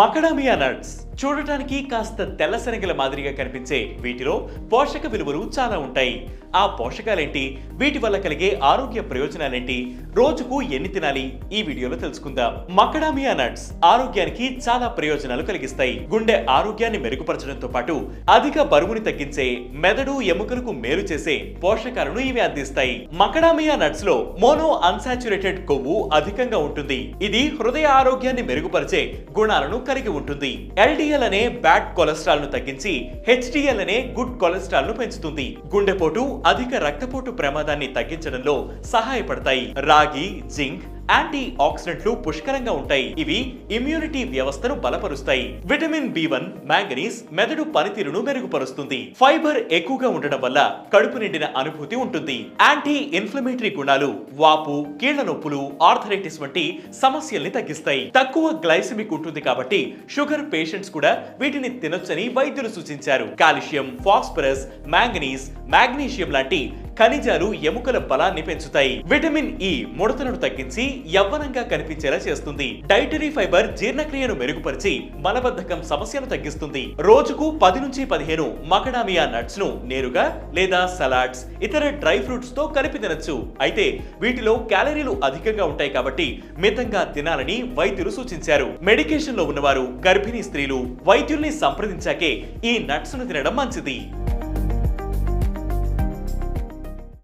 మకడామియా nuts చూడటానికి కాస్త తెల్ల శనగల మాదిరిగా కనిపించే వీటిలో పోషక విలువలు చాలా ఉంటాయి. ఆ పోషకాలేంటి? వీటి వల్ల కలిగే ఆరోగ్య ప్రయోజనాలేంటి? రోజుకు ఎన్ని తినాలి? ఈ వీడియోలో తెలుసుకుందాం. మకడామియా నట్స్ ఆరోగ్యానికి చాలా ప్రయోజనాలు కలిగిస్తాయి. గుండె ఆరోగ్యాన్ని మెరుగుపరచడంతో పాటు అధిక బరువుని తగ్గించే మెదడు ఎముకలకు మేలు చేసే పోషకాలను ఇవి అందిస్తాయి. మకడామియా నట్స్లో మోనో అన్సాచురేటెడ్ కొవ్వు అధికంగా ఉంటుంది. ఇది హృదయ ఆరోగ్యాన్ని మెరుగుపరిచే గుణాలను కలిగి ఉంటుంది. ఎల్డి ఎల్డిఎల్ అనే బ్యాడ్ కొలెస్ట్రాల్ను తగ్గించి హెచ్డిఎల్ అనే గుడ్ కొలెస్ట్రాల్ను పెంచుతుంది. గుండెపోటు అధిక రక్తపోటు ప్రమాదాన్ని తగ్గించడంలో సహాయపడతాయి. రాగి జింక్ యాంటీ ఆక్సిడెంట్లు పుష్కలంగా ఉంటాయి. ఇవి ఇమ్యూనిటీ వ్యవస్థను బలపరుస్తాయి. విటమిన్ బి వన్ మ్యాంగనీస్ మెదడు పనితీరును మెరుగుపరుస్తుంది. ఫైబర్ ఎక్కువగా ఉండడం వల్ల కడుపు నిండిన అనుభూతి ఉంటుంది. యాంటీ ఇన్ఫ్లమేటరీ గుణాలు వాపు కీళ్ళ నొప్పులు ఆర్థరైటిస్ వంటి సమస్యల్ని తగ్గిస్తాయి. తక్కువ గ్లైసెమిక్ ఉంటుంది కాబట్టి షుగర్ పేషెంట్స్ కూడా వీటిని తినొచ్చని వైద్యులు సూచించారు. కాల్షియం ఫాస్ఫరస్ మ్యాంగనీస్ మ్యాగ్నీషియం లాంటి ఖనిజాలు ఎముకల బలాన్ని పెంచుతాయి. విటమిన్ ఇ ముడతలను తగ్గించి యవ్వనంగా కనిపించేలా చేస్తుంది. డైటరీ ఫైబర్ జీర్ణక్రియను మెరుగుపరిచి మలబద్ధకం సమస్యను తగ్గిస్తుంది. రోజుకు పది నుంచి పదిహేను మకడామియా నట్స్ను నేరుగా లేదా సలాడ్స్ ఇతర డ్రై ఫ్రూట్స్తో కలిపి తినచ్చు. అయితే వీటిలో క్యాలరీలు అధికంగా ఉంటాయి కాబట్టి మితంగా తినాలని వైద్యులు సూచించారు. మెడికేషన్లో ఉన్నవారు గర్భిణీ స్త్రీలు వైద్యుల్ని సంప్రదించాకే ఈ నట్స్ను తినడం మంచిది.